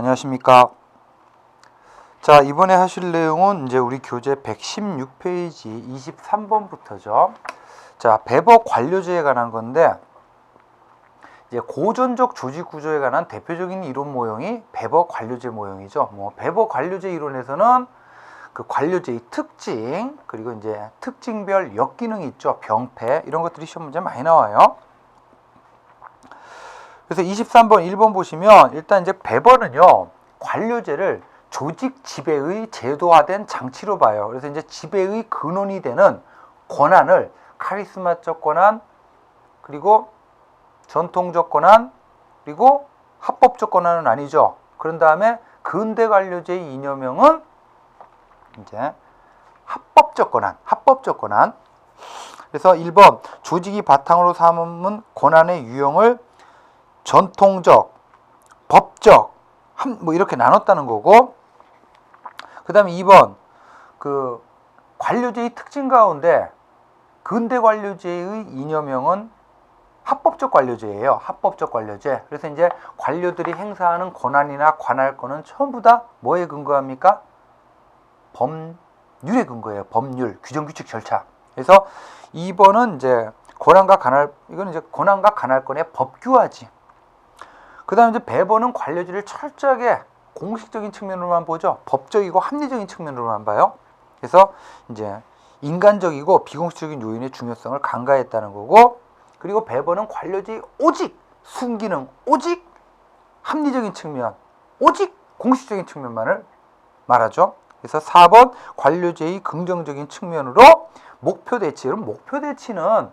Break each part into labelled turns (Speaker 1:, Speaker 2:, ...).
Speaker 1: 안녕하십니까. 자, 이번에 하실 내용은 이제 우리 교재 116페이지 23번부터죠. 자, 배버 관료제에 관한 건데 이제 고전적 조직 구조에 관한 대표적인 이론 모형이 배버 관료제 모형이죠. 뭐 배버 관료제 이론에서는 그 관료제의 특징 그리고 이제 특징별 역기능이 있죠. 병폐 이런 것들이 시험 문제 많이 나와요. 그래서 23번 1번 보시면 일단 이제 배번은요 관료제를 조직 지배의 제도화된 장치로 봐요. 그래서 이제 지배의 근원이 되는 권한을 카리스마적 권한 그리고 전통적 권한 그리고 합법적 권한은 아니죠. 그런 다음에 근대 관료제의 이념형은 이제 합법적 권한, 합법적 권한. 그래서 1번 조직이 바탕으로 삼은 권한의 유형을 전통적, 법적, 한, 뭐 이렇게 나눴다는 거고, 그 다음에 2번, 그, 관료제의 특징 가운데, 근대 관료제의 이념형은 합법적 관료제예요. 합법적 관료제. 그래서 이제 관료들이 행사하는 권한이나 관할권은 전부 다 뭐에 근거합니까? 법률에 근거해요. 법률, 규정, 규칙, 절차. 그래서 2번은 이제 권한과 관할, 이거는 이제 권한과 관할권의 법규화지. 그 다음에 이제 배번은 관료제를 철저하게 공식적인 측면으로만 보죠. 법적이고 합리적인 측면으로만 봐요. 그래서 이제 인간적이고 비공식적인 요인의 중요성을 간과했다는 거고, 그리고 배번은 관료제의 오직 순기능, 오직 합리적인 측면, 오직 공식적인 측면만을 말하죠. 그래서 4번 관료제의 긍정적인 측면으로 목표 대치. 그럼 목표 대치는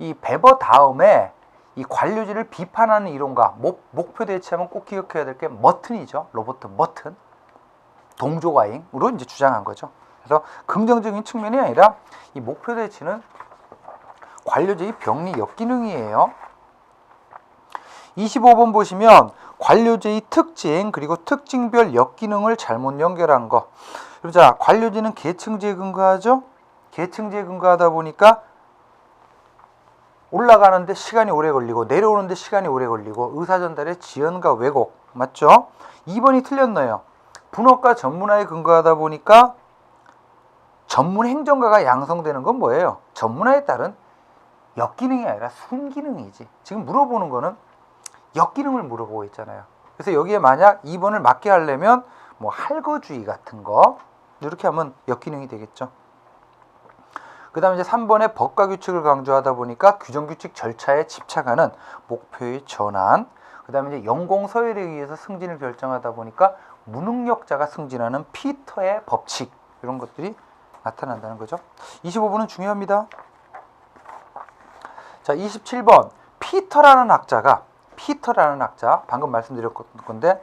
Speaker 1: 이 배버 다음에 이 관료제를 비판하는 이론가 목, 목표 대치하면 꼭 기억해야 될 게 머튼이죠. 로버트 머튼. 동조과잉으로 이제 주장한 거죠. 그래서 긍정적인 측면이 아니라 이 목표 대치는 관료제의 병리 역기능이에요. 25번 보시면 관료제의 특징 그리고 특징별 역기능을 잘못 연결한 거. 자, 관료제는 계층제에 근거하죠. 계층제에 근거하다 보니까 올라가는데 시간이 오래 걸리고 내려오는데 시간이 오래 걸리고 의사 전달의 지연과 왜곡 맞죠? 2번이 틀렸네요. 분업과 전문화에 근거하다 보니까 전문 행정가가 양성되는 건 뭐예요? 전문화에 따른 역기능이 아니라 순기능이지. 지금 물어보는 거는 역기능을 물어보고 있잖아요. 그래서 여기에 만약 2번을 맞게 하려면 뭐 할거주의 같은 거 이렇게 하면 역기능이 되겠죠. 그 다음에 이제 3번에 법과 규칙을 강조하다 보니까 규정 규칙 절차에 집착하는 목표의 전환. 그 다음에 이제 영공 서열에 의해서 승진을 결정하다 보니까 무능력자가 승진하는 피터의 법칙 이런 것들이 나타난다는 거죠. 25번은 중요합니다. 자, 27번 피터라는 학자가 피터라는 학자 방금 말씀드렸 건데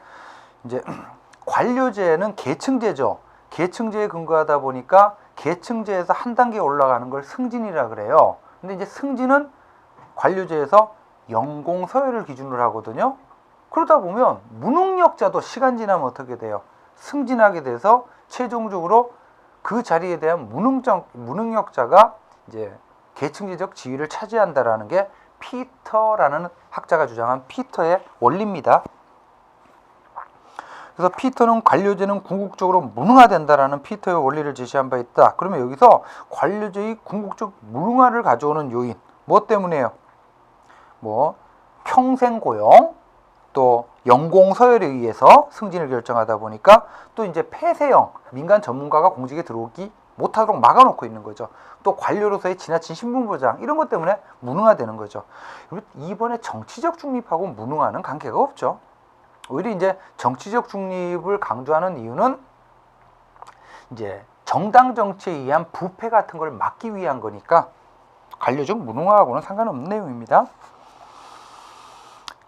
Speaker 1: 이제 관료제는 계층제죠. 계층제에 근거하다 보니까 계층제에서 한 단계 올라가는 걸 승진이라 그래요. 근데 이제 승진은 관료제에서 연공 서열을 기준으로 하거든요. 그러다 보면 무능력자도 시간 지나면 어떻게 돼요? 승진하게 돼서 최종적으로 그 자리에 대한 무능적, 무능력자가 이제 계층제적 지위를 차지한다라는 게 피터라는 학자가 주장한 피터의 원리입니다. 그래서 피터는 관료제는 궁극적으로 무능화된다라는 피터의 원리를 제시한 바 있다. 그러면 여기서 관료제의 궁극적 무능화를 가져오는 요인 뭐 때문에요? 뭐 평생 고용 또 연공 서열에 의해서 승진을 결정하다 보니까 또 이제 폐쇄형 민간 전문가가 공직에 들어오기 못하도록 막아놓고 있는 거죠. 또 관료로서의 지나친 신분 보장 이런 것 때문에 무능화되는 거죠. 이번에 정치적 중립하고 무능화는 관계가 없죠. 오히려 이제 정치적 중립을 강조하는 이유는 이제 정당 정치에 의한 부패 같은 걸 막기 위한 거니까 관료적 무능화하고는 상관없는 내용입니다.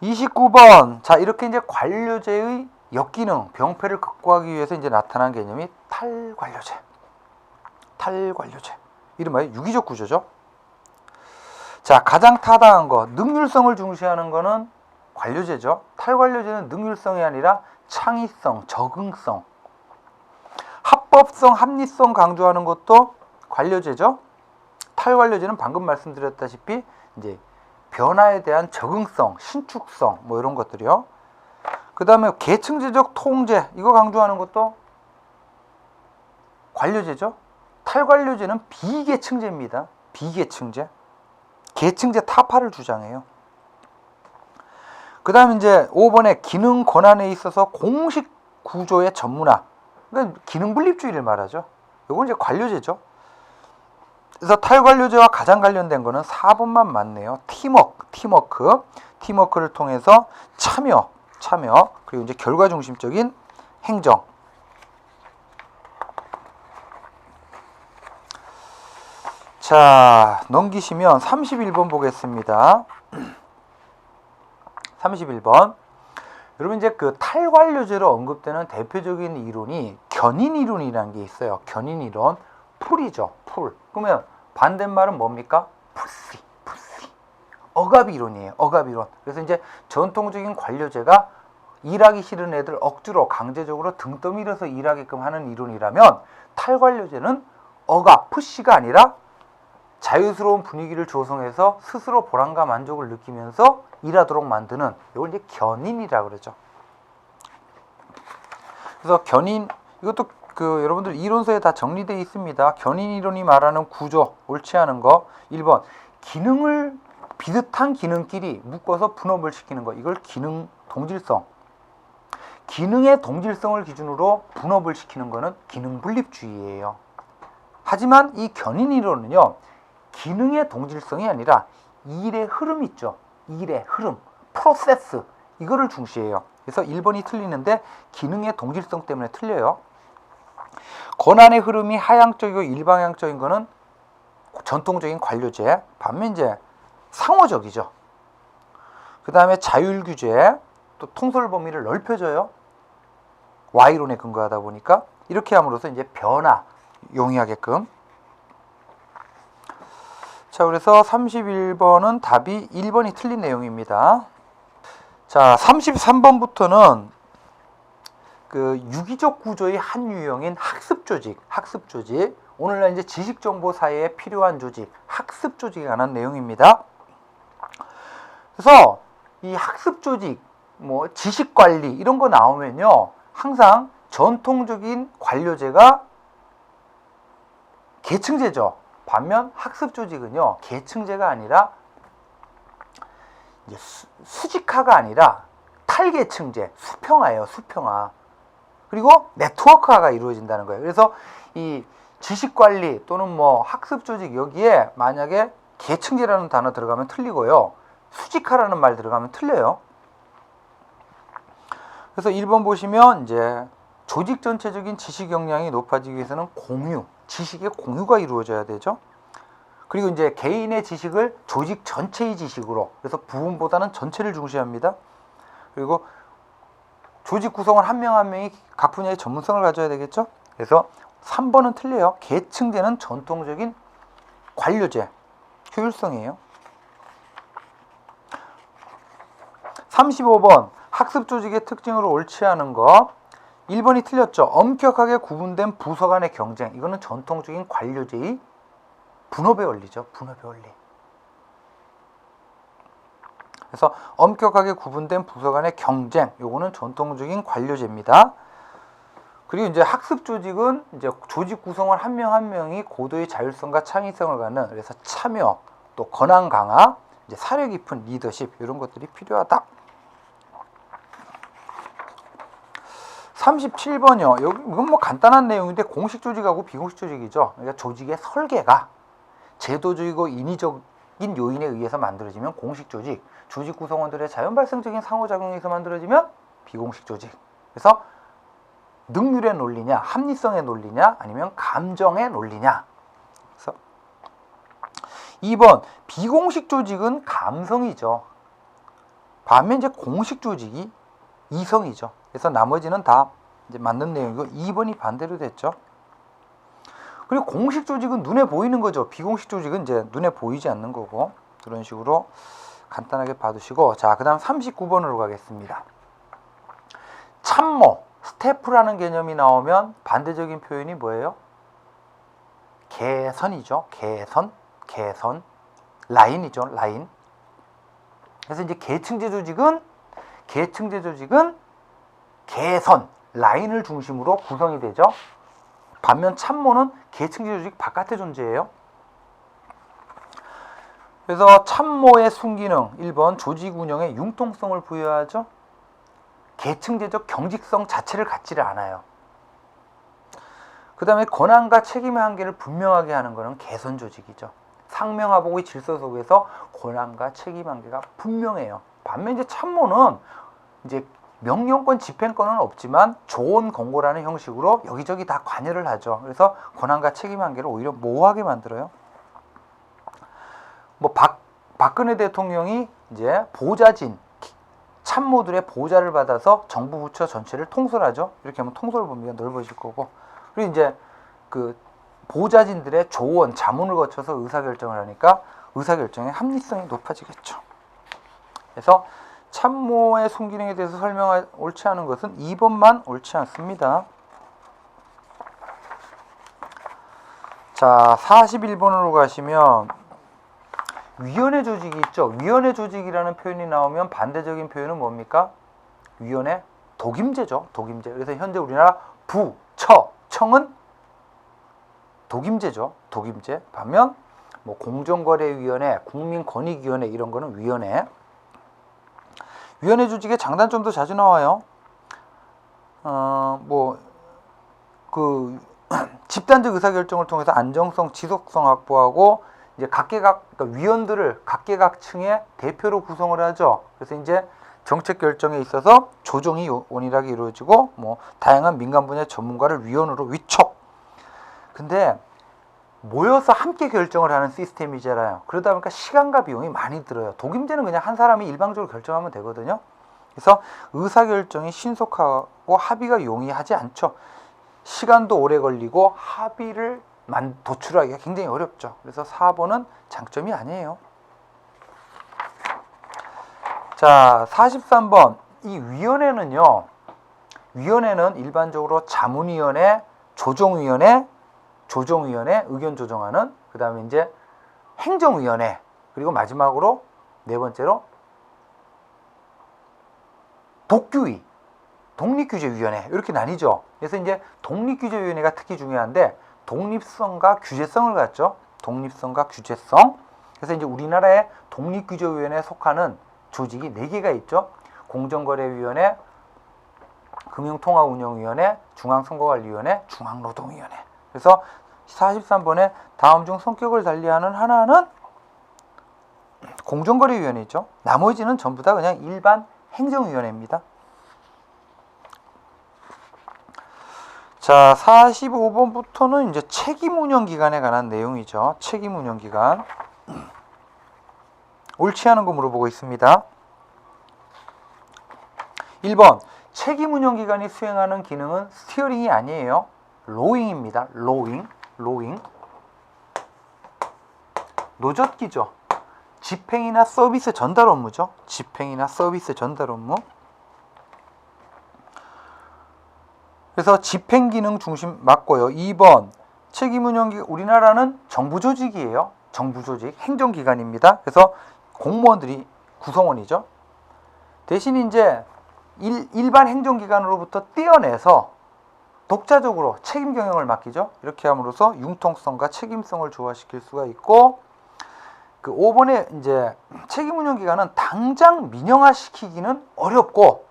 Speaker 1: 29번. 자, 이렇게 이제 관료제의 역기능, 병폐를 극복하기 위해서 이제 나타난 개념이 탈관료제. 탈관료제. 이른바 유기적 구조죠. 자, 가장 타당한 거, 능률성을 중시하는 거는 관료제죠. 탈관료제는 능률성이 아니라 창의성, 적응성, 합법성, 합리성 강조하는 것도 관료제죠. 탈관료제는 방금 말씀드렸다시피 이제 변화에 대한 적응성, 신축성 뭐 이런 것들이요. 그그 다음에 계층제적 통제 이거 강조하는 것도 관료제죠. 탈관료제는 비계층제입니다. 비계층제. 계층제 타파를 주장해요. 그 다음 이제 5번에 기능 권한에 있어서 공식 구조의 전문화. 그러니까 기능 분립주의를 말하죠. 이건 이제 관료제죠. 그래서 탈관료제와 가장 관련된 거는 4번만 맞네요. 팀워크, 팀워크. 팀워크를 통해서 참여, 참여. 그리고 이제 결과 중심적인 행정. 자, 넘기시면 31번 보겠습니다. 31번. 여러분 이제 그 탈관료제로 언급되는 대표적인 이론이 견인 이론이라는 게 있어요. 견인 이론. 풀이죠. 풀. 그러면 반대말은 뭡니까? 푸시. 푸시. 억압 이론이에요. 억압 이론. 그래서 이제 전통적인 관료제가 일하기 싫은 애들 억지로 강제적으로 등 떠밀어서 일하게끔 하는 이론이라면 탈관료제는 억압, 푸시가 아니라 자유스러운 분위기를 조성해서 스스로 보람과 만족을 느끼면서 일하도록 만드는 이걸 이제 견인이라 그러죠. 그래서 견인 이것도 그 여러분들 이론서에 다 정리되어 있습니다. 견인 이론이 말하는 구조 옳지 않은 거 1번 기능을 비슷한 기능끼리 묶어서 분업을 시키는 거 이걸 기능 동질성 기능의 동질성을 기준으로 분업을 시키는 거는 기능 분립주의예요. 하지만 이 견인 이론은요. 기능의 동질성이 아니라 일의 흐름 있죠. 일의 흐름, 프로세스 이거를 중시해요. 그래서 1번이 틀리는데 기능의 동질성 때문에 틀려요. 권한의 흐름이 하향적이고 일방향적인 거는 전통적인 관료제, 반면 이제 상호적이죠. 그 다음에 자율 규제, 또 통솔 범위를 넓혀줘요. Y론에 근거하다 보니까 이렇게 함으로써 이제 변화 용이하게끔 자, 그래서 31번은 답이 1번이 틀린 내용입니다. 자, 33번부터는 그 유기적 구조의 한 유형인 학습 조직, 학습 조직. 오늘날 이제 지식 정보 사회에 필요한 조직, 학습 조직에 관한 내용입니다. 그래서 이 학습 조직, 뭐 지식 관리 이런 거 나오면요. 항상 전통적인 관료제가 계층제죠. 반면 학습 조직은요 계층제가 아니라 이제 수, 수직화가 아니라 탈계층제 수평화예요 수평화. 그리고 네트워크화가 이루어진다는 거예요. 그래서 이 지식관리 또는 뭐 학습 조직 여기에 만약에 계층제라는 단어 들어가면 틀리고요. 수직화라는 말 들어가면 틀려요. 그래서 1번 보시면 이제 조직 전체적인 지식 역량이 높아지기 위해서는 공유 지식의 공유가 이루어져야 되죠. 그리고 이제 개인의 지식을 조직 전체의 지식으로 그래서 부분보다는 전체를 중시합니다. 그리고 조직 구성을 한명 한 명이 각 분야의 전문성을 가져야 되겠죠. 그래서 3번은 틀려요. 계층제는 전통적인 관료제 효율성이에요. 35번 학습 조직의 특징으로 옳지 않은 거 1번이 틀렸죠. 엄격하게 구분된 부서 간의 경쟁. 이거는 전통적인 관료제의 분업의 원리죠. 분업의 원리. 그래서 엄격하게 구분된 부서 간의 경쟁. 요거는 전통적인 관료제입니다. 그리고 이제 학습 조직은 이제 조직 구성을 한명 한 명이 고도의 자율성과 창의성을 갖는 그래서 참여, 또 권한 강화, 이제 사려 깊은 리더십 이런 것들이 필요하다. 37번이요. 여기 이건 뭐 간단한 내용인데 공식 조직하고 비공식 조직이죠. 그러니까 조직의 설계가 제도적이고 인위적인 요인에 의해서 만들어지면 공식 조직, 조직 구성원들의 자연 발생적인 상호작용에서 만들어지면 비공식 조직. 그래서 능률의 논리냐, 합리성의 논리냐, 아니면 감정의 논리냐. 그래서 2번 비공식 조직은 감성이죠. 반면 이제 공식 조직이 이성이죠. 그래서 나머지는 다 이제 맞는 내용이고 2번이 반대로 됐죠. 그리고 공식 조직은 눈에 보이는 거죠. 비공식 조직은 이제 눈에 보이지 않는 거고 그런 식으로 간단하게 봐두시고 자, 그 다음 39번으로 가겠습니다. 참모, 스태프라는 개념이 나오면 반대적인 표현이 뭐예요? 개선이죠. 개선, 개선, 라인이죠. 라인. 그래서 이제 계층제 조직은 계층제 조직은 개선 라인을 중심으로 구성이 되죠. 반면 참모는 계층제 조직 바깥에 존재해요. 그래서 참모의 순기능 1번 조직 운영에 융통성을 부여하죠. 계층제적 경직성 자체를 갖지를 않아요. 그 다음에 권한과 책임의 한계를 분명하게 하는 것은 개선 조직이죠. 상명하복의 질서 속에서 권한과 책임 한계가 분명해요. 반면 이제 참모는 이제 명령권 집행권은 없지만 좋은 공고라는 형식으로 여기저기 다 관여를 하죠. 그래서 권한과 책임 한계를 오히려 모호하게 만들어요. 뭐 박, 박근혜 대통령이 이제 보좌진 참모들의 보좌를 받아서 정부 부처 전체를 통솔하죠. 이렇게 하면 통솔 범위가 넓어질 거고. 그리고 이제 그 보좌진들의 조언, 자문을 거쳐서 의사결정을 하니까 의사결정의 합리성이 높아지겠죠. 그래서 참모의 순기능에 대해서 설명할 옳지 않은 것은 2번만 옳지 않습니다. 자, 41번으로 가시면 위원회 조직이 있죠. 위원회 조직이라는 표현이 나오면 반대적인 표현은 뭡니까? 위원회 독임제죠. 독임제. 그래서 현재 우리나라 부, 처, 청은 독임제죠. 독임제. 반면 뭐 공정거래위원회, 국민권익위원회 이런 거는 위원회. 위원회 조직의 장단점도 자주 나와요. 어, 뭐, 그, 집단적 의사결정을 통해서 안정성, 지속성 확보하고, 이제 각계각, 그러니까 위원들을 각계각층의 대표로 구성을 하죠. 그래서 이제 정책 결정에 있어서 조정이 원활하게 이루어지고, 뭐, 다양한 민간 분야 전문가를 위원으로 위촉. 근데, 모여서 함께 결정을 하는 시스템이잖아요. 그러다 보니까 시간과 비용이 많이 들어요. 독임제는 그냥 한 사람이 일방적으로 결정하면 되거든요. 그래서 의사결정이 신속하고 합의가 용이하지 않죠. 시간도 오래 걸리고 합의를 만 도출하기가 굉장히 어렵죠. 그래서 4번은 장점이 아니에요. 자, 43번. 이 위원회는요. 위원회는 일반적으로 자문위원회, 조정위원회, 조정위원회 의견 조정하는 그 다음에 이제 행정위원회 그리고 마지막으로 네 번째로 독규위 독립규제위원회 이렇게 나뉘죠. 그래서 이제 독립규제위원회가 특히 중요한데 독립성과 규제성을 갖죠. 독립성과 규제성. 그래서 이제 우리나라의 독립규제위원회에 속하는 조직이 네 개가 있죠. 공정거래위원회, 금융통화운영위원회, 중앙선거관리위원회, 중앙노동위원회. 그래서 43번에 다음 중 성격을 달리하는 하나는 공정거래위원회죠. 나머지는 전부 다 그냥 일반 행정위원회입니다. 자, 45번부터는 이제 책임 운영 기간에 관한 내용이죠. 책임 운영 기간. 옳지 않은 거 물어보고 있습니다. 1번. 책임 운영 기관이 수행하는 기능은 스티어링이 아니에요. 로잉입니다. 로잉. 로잉. 노젓기죠. 집행이나 서비스 전달 업무죠. 집행이나 서비스 전달 업무. 그래서 집행 기능 중심 맞고요. 2번 책임 운영기 우리나라는 정부 조직이에요. 정부 조직 행정 기관입니다. 그래서 공무원들이 구성원이죠. 대신 이제 일, 일반 행정 기관으로부터 떼어내서 독자적으로 책임 경영을 맡기죠. 이렇게 함으로써 융통성과 책임성을 조화시킬 수가 있고 그 5번에 이제 책임 운영 기관은 당장 민영화 시키기는 어렵고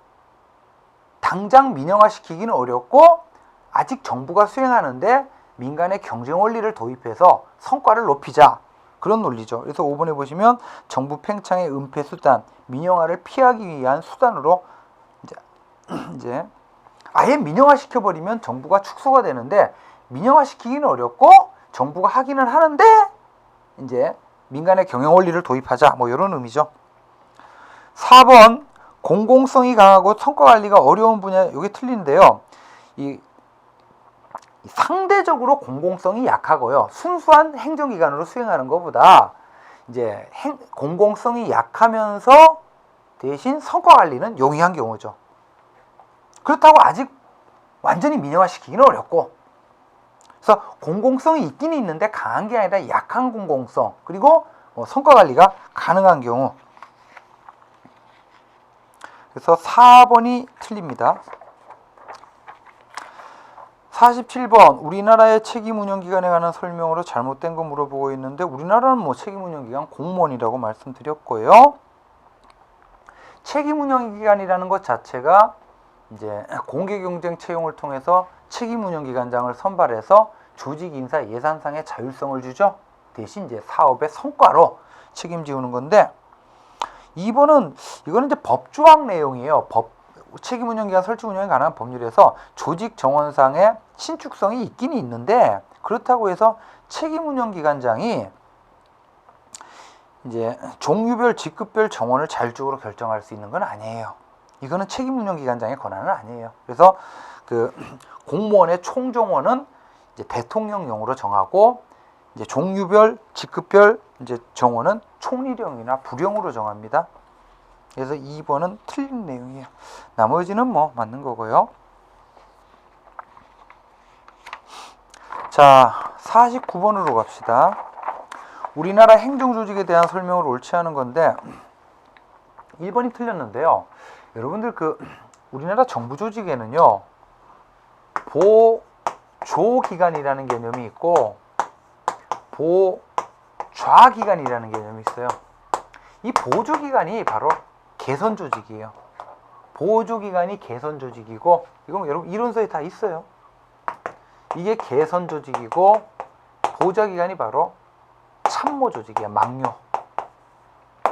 Speaker 1: 당장 민영화 시키기는 어렵고 아직 정부가 수행하는데 민간의 경쟁 원리를 도입해서 성과를 높이자 그런 논리죠. 그래서 5번에 보시면 정부 팽창의 은폐 수단, 민영화를 피하기 위한 수단으로 이제 이제 아예 민영화 시켜버리면 정부가 축소가 되는데 민영화 시키기는 어렵고 정부가 하기는 하는데 이제 민간의 경영 원리를 도입하자 뭐 이런 의미죠. 4번 공공성이 강하고 성과 관리가 어려운 분야 이게 틀린데요. 이 상대적으로 공공성이 약하고요. 순수한 행정기관으로 수행하는 것보다 이제 행, 공공성이 약하면서 대신 성과 관리는 용이한 경우죠. 그렇다고 아직 완전히 민영화시키기는 어렵고 그래서 공공성이 있기는 있는데 강한 게 아니라 약한 공공성 그리고 뭐 성과 관리가 가능한 경우 그래서 4번이 틀립니다. 47번 우리나라의 책임 운영 기관에 관한 설명으로 잘못된 거 물어보고 있는데 우리나라는 뭐 책임 운영 기관 공무원이라고 말씀드렸고요. 책임 운영 기관이라는 것 자체가 이제 공개 경쟁 채용을 통해서 책임 운영 기관장을 선발해서 조직 인사 예산상의 자율성을 주죠. 대신 이제 사업의 성과로 책임지우는 건데 2번은 이거는 이제 법조항 내용이에요. 법 책임 운영 기관 설치 운영에 관한 법률에서 조직 정원상의 신축성이 있긴 있는데 그렇다고 해서 책임 운영 기관장이 이제 종류별 직급별 정원을 자율적으로 결정할 수 있는 건 아니에요. 이거는 책임 운영 기관장의 권한은 아니에요. 그래서 그 공무원의 총정원은 이제 대통령령으로 정하고 이제 종류별 직급별 이제 정원은 총리령이나 부령으로 정합니다. 그래서 2번은 틀린 내용이에요. 나머지는 뭐 맞는 거고요. 자, 49번으로 갑시다. 우리나라 행정조직에 대한 설명을 옳지 않은 건데 1번이 틀렸는데요. 여러분들 그 우리나라 정부 조직에는요. 보조기관이라는 개념이 있고 보좌기관이라는 개념이 있어요. 이 보조기관이 바로 개선 조직이에요. 보조기관이 개선 조직이고 이건 여러분 이론서에 다 있어요. 이게 개선 조직이고 보좌기관이 바로 참모 조직이야 막료.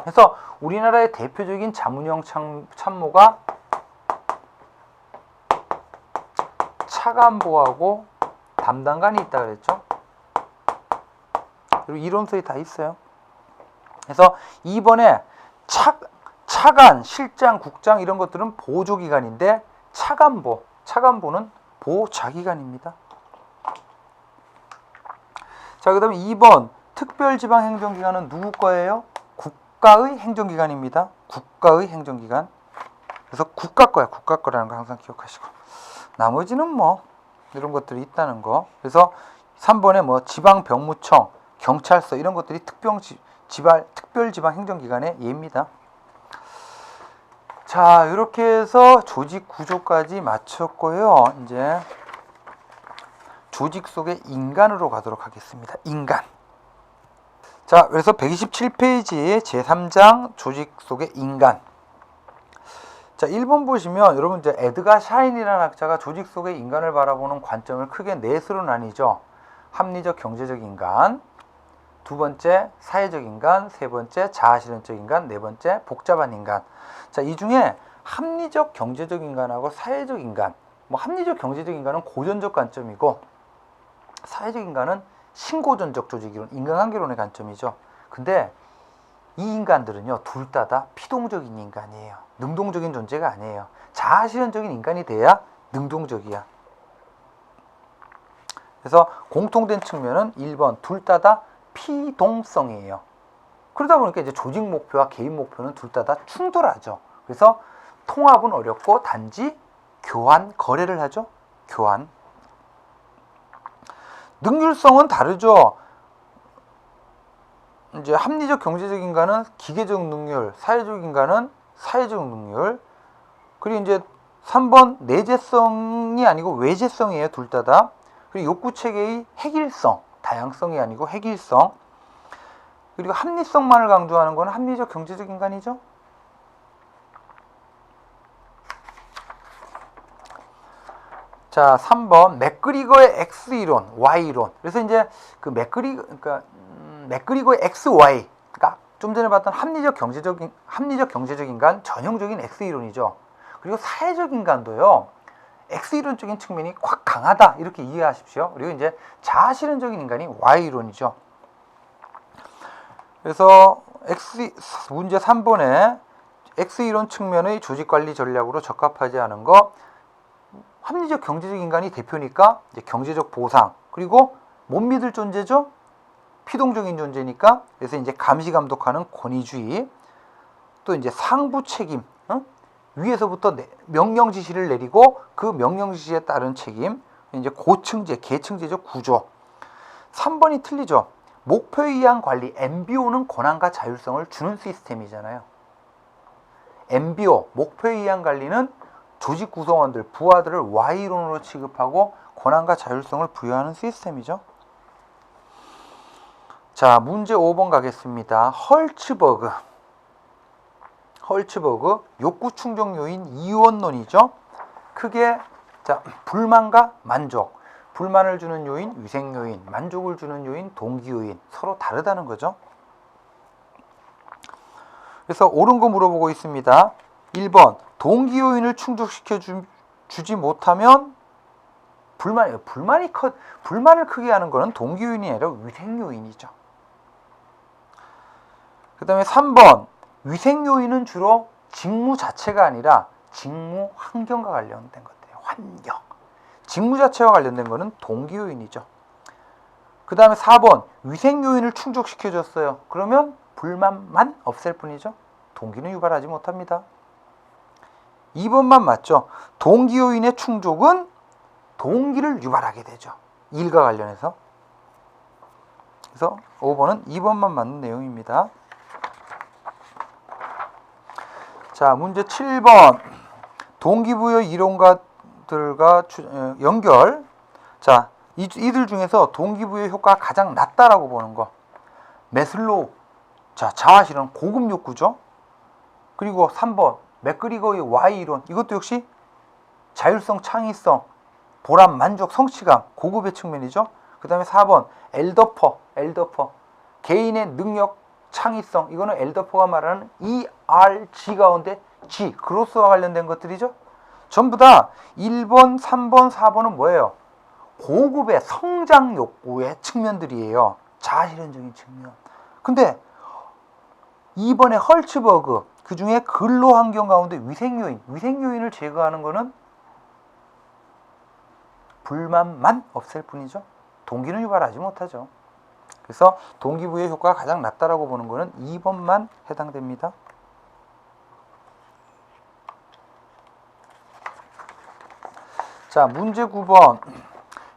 Speaker 1: 그래서 우리나라의 대표적인 자문형 참, 참모가 차관보하고 담당관이 있다 그랬죠. 그리고 이론서에 다 있어요. 그래서 이번에 차, 차관, 실장, 국장 이런 것들은 보조기관인데 차관보, 차관보는 보좌기관입니다. 자, 그 다음에 2번 특별지방행정기관은 누구 거예요? 국가의 행정기관입니다. 국가의 행정기관. 그래서 국가 거야. 국가 거라는 거 항상 기억하시고. 나머지는 뭐 이런 것들이 있다는 거. 그래서 3번에 뭐 지방 병무청, 경찰서 이런 것들이 특병 지발 특별 지방 행정기관의 예입니다. 자, 이렇게 해서 조직 구조까지 마쳤고요. 이제 조직 속의 인간으로 가도록 하겠습니다. 인간. 자, 그래서 127페이지 제3장 조직 속의 인간. 자, 1번 보시면 여러분 이제 에드가 샤인이라는 학자가 조직 속의 인간을 바라보는 관점을 크게 넷으로 나뉘죠. 합리적 경제적 인간, 두 번째 사회적 인간, 세 번째 자아실현적 인간, 네 번째 복잡한 인간. 자, 이 중에 합리적 경제적 인간하고 사회적 인간. 뭐 합리적 경제적 인간은 고전적 관점이고 사회적 인간은 신고전적 조직이론, 인간관계론의 관점이죠. 근데 이 인간들은요, 둘 다 다 피동적인 인간이에요. 능동적인 존재가 아니에요. 자아실현적인 인간이 돼야 능동적이야. 그래서 공통된 측면은 1번, 둘 다 다 피동성이에요. 그러다 보니까 이제 조직 목표와 개인 목표는 둘 다 다 충돌하죠. 그래서 통합은 어렵고 단지 교환, 거래를 하죠. 교환. 능률성은 다르죠. 이제 합리적 경제적 인간은 기계적 능률, 사회적 인간은 사회적 능률. 그리고 이제 3번 내재성이 아니고 외재성이에요. 둘 다 다. 그리고 욕구 체계의 핵일성, 다양성이 아니고 핵일성. 그리고 합리성만을 강조하는 건 합리적 경제적 인간이죠. 자, 3번 맥그리거의 X 이론, Y 이론. 그래서 이제 그 맥그리 그러니까 음, 맥그리거의 X, Y. 그러니까 좀 전에 봤던 합리적 경제적인 합리적 경제적 인간 전형적인 X 이론이죠. 그리고 사회적 인간도요. X 이론적인 측면이 확 강하다 이렇게 이해하십시오. 그리고 이제 자아실현적인 인간이 Y 이론이죠. 그래서 X 문제 3번에 X 이론 측면의 조직 관리 전략으로 적합하지 않은 거 합리적 경제적 인간이 대표니까 이제 경제적 보상 그리고 못 믿을 존재죠. 피동적인 존재니까 그래서 이제 감시 감독하는 권위주의 또 이제 상부 책임 어? 위에서부터 명령 지시를 내리고 그 명령 지시에 따른 책임 이제 고층제 계층제적 구조 3번이 틀리죠. 목표에 의한 관리 MBO는 권한과 자율성을 주는 시스템이잖아요. MBO 목표에 의한 관리는 조직 구성원들, 부하들을 Y론으로 취급하고 권한과 자율성을 부여하는 시스템이죠. 자, 문제 5번 가겠습니다. 헐츠버그. 헐츠버그 욕구 충족 요인 이원론이죠. 크게 자, 불만과 만족. 불만을 주는 요인 위생 요인, 만족을 주는 요인 동기 요인 서로 다르다는 거죠. 그래서 옳은 거 물어보고 있습니다. 1번 동기 요인을 충족시켜 주, 주지 못하면 불만 불만이 커 불만을 크게 하는 거는 동기 요인이 아니라 위생 요인이죠. 그 다음에 3번 위생 요인은 주로 직무 자체가 아니라 직무 환경과 관련된 것들이에요. 환경. 직무 자체와 관련된 거는 동기 요인이죠. 그 다음에 4번 위생 요인을 충족시켜 줬어요. 그러면 불만만 없앨 뿐이죠. 동기는 유발하지 못합니다. 2번만 맞죠. 동기 요인의 충족은 동기를 유발하게 되죠. 일과 관련해서. 그래서 5번은 2번만 맞는 내용입니다. 자, 문제 7번. 동기부여 이론가들과 연결. 자, 이, 이들 중에서 동기부여 효과가 가장 낮다라고 보는 거. 메슬로우. 자, 자아실현 고급 욕구죠. 그리고 3번 맥그리거의 Y 이론. 이것도 역시 자율성, 창의성, 보람, 만족, 성취감, 고급의 측면이죠. 그 다음에 4번 엘더퍼, 엘더퍼. 개인의 능력, 창의성. 이거는 엘더퍼가 말하는 ERG 가운데 G, 그로스와 관련된 것들이죠. 전부 다 1번, 3번, 4번은 뭐예요? 고급의 성장 욕구의 측면들이에요. 자아실현적인 측면. 근데 2번의 헐츠버그 그 중에 근로 환경 가운데 위생 요인, 위생 요인을 제거하는 것은 불만만 없앨 뿐이죠. 동기는 유발하지 못하죠. 그래서 동기부여 효과가 가장 낮다라고 보는 것은 2번만 해당됩니다. 자, 문제 9번.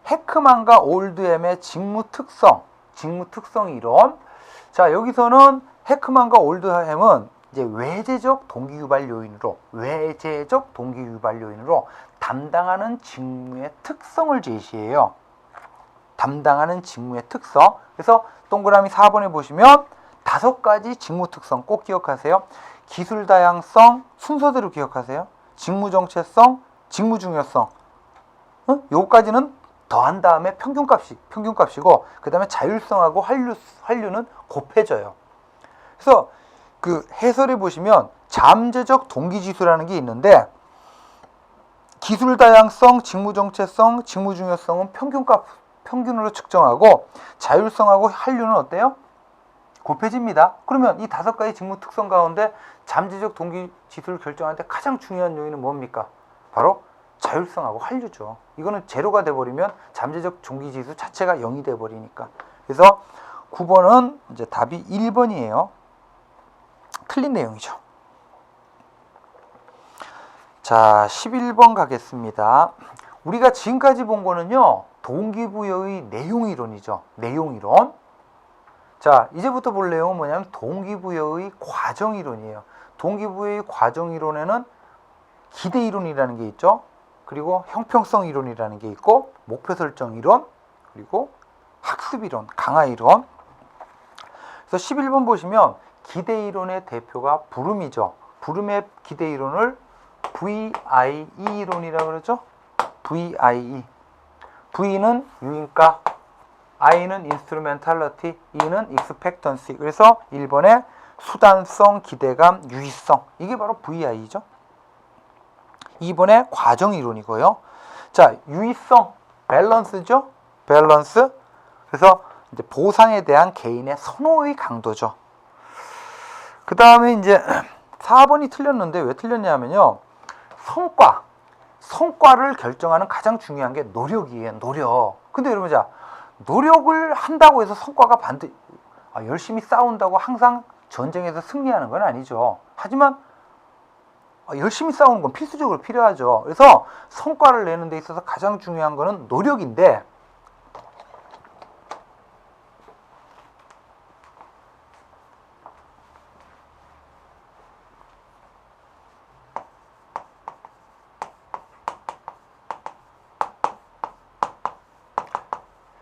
Speaker 1: 해크만과 올드엠의 직무 특성, 직무 특성 이론. 자, 여기서는 해크만과 올드햄은 이제 외제적 동기 유발 요인으로 외제적 동기 유발 요인으로 담당하는 직무의 특성을 제시해요. 담당하는 직무의 특성. 그래서 동그라미 4번에 보시면 다섯 가지 직무 특성 꼭 기억하세요. 기술 다양성 순서대로 기억하세요. 직무 정체성, 직무 중요성. 어? 요까지는 더한 다음에 평균값이 평균값이고 그다음에 자율성하고 환류 환류는 곱해져요. 그래서 그 해설에 보시면 잠재적 동기 지수라는 게 있는데 기술 다양성, 직무 정체성, 직무 중요성은 평균값 평균으로 측정하고 자율성하고 한류는 어때요? 곱해집니다. 그러면 이 다섯 가지 직무 특성 가운데 잠재적 동기 지수를 결정하는데 가장 중요한 요인은 뭡니까? 바로 자율성하고 한류죠. 이거는 제로가 돼버리면 잠재적 동기 지수 자체가 0이 돼버리니까. 그래서 9번은 이제 답이 1번이에요. 틀린 내용이죠. 자, 11번 가겠습니다. 우리가 지금까지 본 거는요, 동기부여의 내용이론이죠. 내용이론. 자, 이제부터 볼 내용은 뭐냐면 동기부여의 과정이론이에요. 동기부여의 과정이론에는 기대이론이라는 게 있죠. 그리고 형평성 이론이라는 게 있고 목표 설정 이론 그리고 학습 이론, 강화 이론. 그래서 11번 보시면 기대 이론의 대표가 부름이죠. 부름의 기대 이론을 VIE 이론이라고 그러죠. VIE. V는 유인가, I는 instrumentality, E는 expectancy. 그래서 1번에 수단성, 기대감, 유의성. 이게 바로 VI죠. 2번에 과정 이론이고요. 자, 유의성, 밸런스죠. 밸런스. 그래서 이제 보상에 대한 개인의 선호의 강도죠. 그 다음에 이제 4번이 틀렸는데 왜 틀렸냐면요. 성과. 성과를 결정하는 가장 중요한 게 노력이에요. 노력. 근데 여러분 자 노력을 한다고 해서 성과가 반드 아, 열심히 싸운다고 항상 전쟁에서 승리하는 건 아니죠. 하지만 아, 열심히 싸우는 건 필수적으로 필요하죠. 그래서 성과를 내는 데 있어서 가장 중요한 거는 노력인데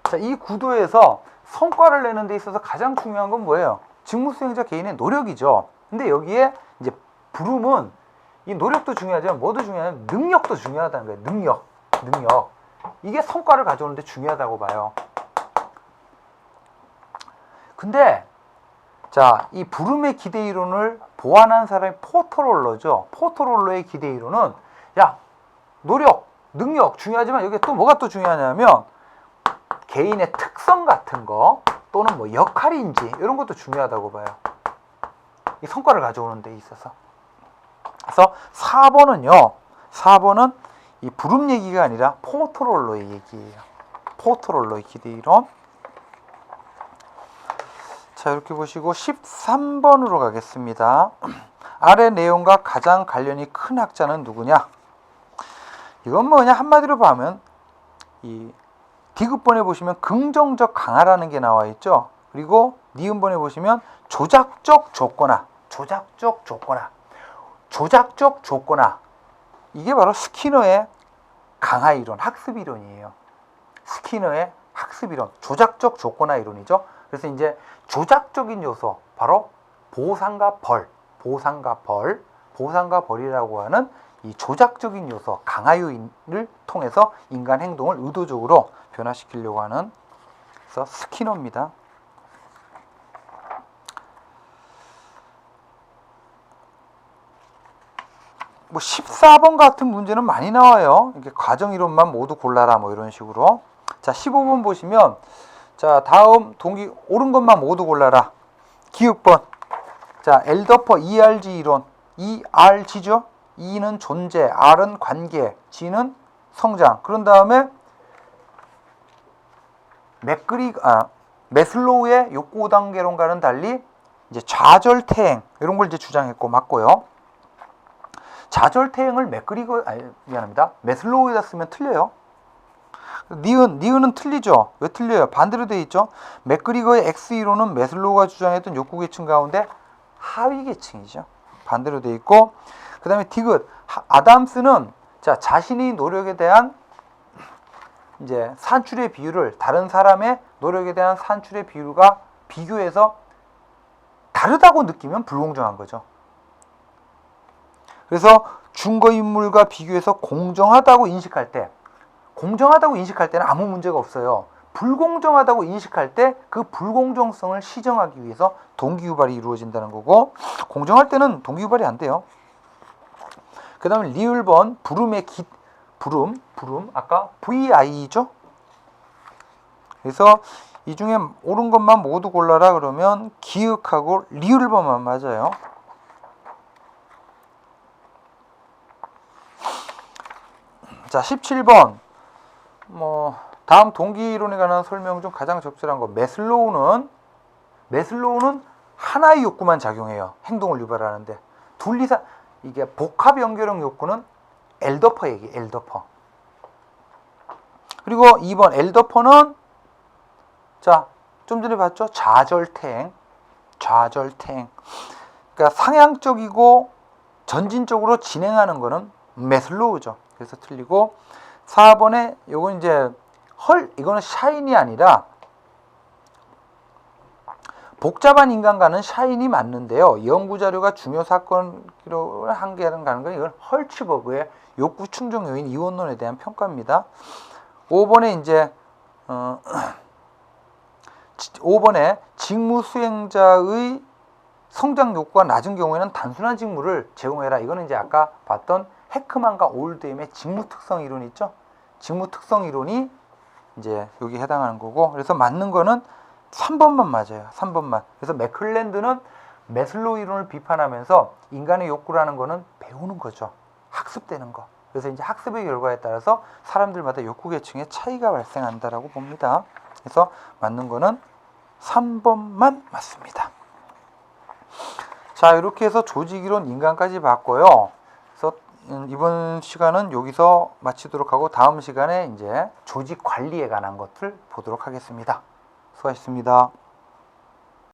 Speaker 1: 자, 이 구도에서 성과를 내는 데 있어서 가장 중요한 건 뭐예요? 직무 수행자 개인의 노력이죠. 근데 여기에 이제 부름은 이 노력도 중요하지만 뭐도 중요하냐면 능력도 중요하다는 거예요. 능력. 능력. 이게 성과를 가져오는데 중요하다고 봐요. 근데 자, 이 부름의 기대 이론을 보완한 사람이 포토롤러죠. 포토롤러의 기대 이론은 야, 노력, 능력 중요하지만 여기 또 뭐가 또 중요하냐면 개인의 특성 같은 거 또는 뭐 역할인지 이런 것도 중요하다고 봐요. 이 성과를 가져오는 데 있어서. 그래서 4번은요. 4번은 이 부름 얘기가 아니라 포토롤러의 얘기예요. 포토롤러의 기대 이론. 자, 이렇게 보시고 13번으로 가겠습니다. 아래 내용과 가장 관련이 큰 학자는 누구냐? 이건 뭐 그냥 한마디로 보면 이 디귿번에 보시면 긍정적 강화라는 게 나와 있죠. 그리고 니은번에 보시면 조작적 조건화, 조작적 조건화, 조작적 조건화. 이게 바로 스키너의 강화 이론, 학습 이론이에요. 스키너의 학습 이론, 조작적 조건화 이론이죠. 그래서 이제 조작적인 요소, 바로 보상과 벌, 보상과 벌, 보상과 벌이라고 하는 이 조작적인 요소, 강화 요인을 통해서 인간 행동을 의도적으로 변화시키려고 하는 그래서 스키너입니다. 뭐 14번 같은 문제는 많이 나와요. 이렇게 과정 이론만 모두 골라라 뭐 이런 식으로. 자, 15번 보시면 자, 다음 동기 옳은 것만 모두 골라라. 기억번. 자, 엘더퍼 ERG 이론. ERG죠? E는 존재, R은 관계, G는 성장. 그런 다음에 맥그리 아 메슬로우의 욕구 5단계론과는 달리 이제 좌절 태행 이런 걸 이제 주장했고 맞고요. 좌절 태행을 맥그리거 아니 미안합니다. 메슬로우에다 쓰면 틀려요. 니은 니은은 틀리죠. 왜 틀려요? 반대로 돼 있죠. 맥그리거의 X 이론은 메슬로우가 주장했던 욕구 계층 가운데 하위 계층이죠. 반대로 돼 있고 그 다음에 디귿 하- 아담스는 자 자신의 노력에 대한 이제 산출의 비율을 다른 사람의 노력에 대한 산출의 비율과 비교해서 다르다고 느끼면 불공정한 거죠. 그래서 증거 인물과 비교해서 공정하다고 인식할 때 공정하다고 인식할 때는 아무 문제가 없어요. 불공정하다고 인식할 때 그 불공정성을 시정하기 위해서 동기 유발이 이루어진다는 거고 공정할 때는 동기 유발이 안 돼요. 그 다음에 리을 번 부름의 기 부름 부름 아까 VI죠. 그래서 이 중에 옳은 것만 모두 골라라 그러면 기역하고 리을 번만 맞아요. 자, 17번. 뭐 다음 동기 이론에 관한 설명 중 가장 적절한 거 메슬로우는 메슬로우는 하나의 욕구만 작용해요. 행동을 유발하는데 둘 이상 이게 복합 연결형 욕구는 엘더퍼 얘기, 엘더퍼. 그리고 2번 엘더퍼는 자, 좀 전에 봤죠? 좌절탱. 좌절탱. 그러니까 상향적이고 전진적으로 진행하는 거는 메슬로우죠. 그래서 틀리고 4번에 요건 이제 헐 이거는 샤인이 아니라 복잡한 인간과는 샤인이 맞는데요. 연구 자료가 중요 사건 기록을 한계하는 가는 건 이건 헐츠버그의 욕구 충족 요인 이원론에 대한 평가입니다. 5번에 이제 어 5번에 직무 수행자의 성장 욕구가 낮은 경우에는 단순한 직무를 제공해라. 이거는 이제 아까 봤던 해크만과 올드엠의 직무 특성 이론 있죠? 직무 특성 이론이 이제 여기 해당하는 거고 그래서 맞는 거는 3번만 맞아요. 3번만. 그래서 맥클랜드는 메슬로우 이론을 비판하면서 인간의 욕구라는 거는 배우는 거죠. 학습되는 거. 그래서 이제 학습의 결과에 따라서 사람들마다 욕구 계층의 차이가 발생한다라고 봅니다. 그래서 맞는 거는 3번만 맞습니다. 자, 이렇게 해서 조직 이론 인간까지 봤고요. 그래서 음, 이번 시간은 여기서 마치도록 하고 다음 시간에 이제 조직 관리에 관한 것을 보도록 하겠습니다. 수고하셨습니다.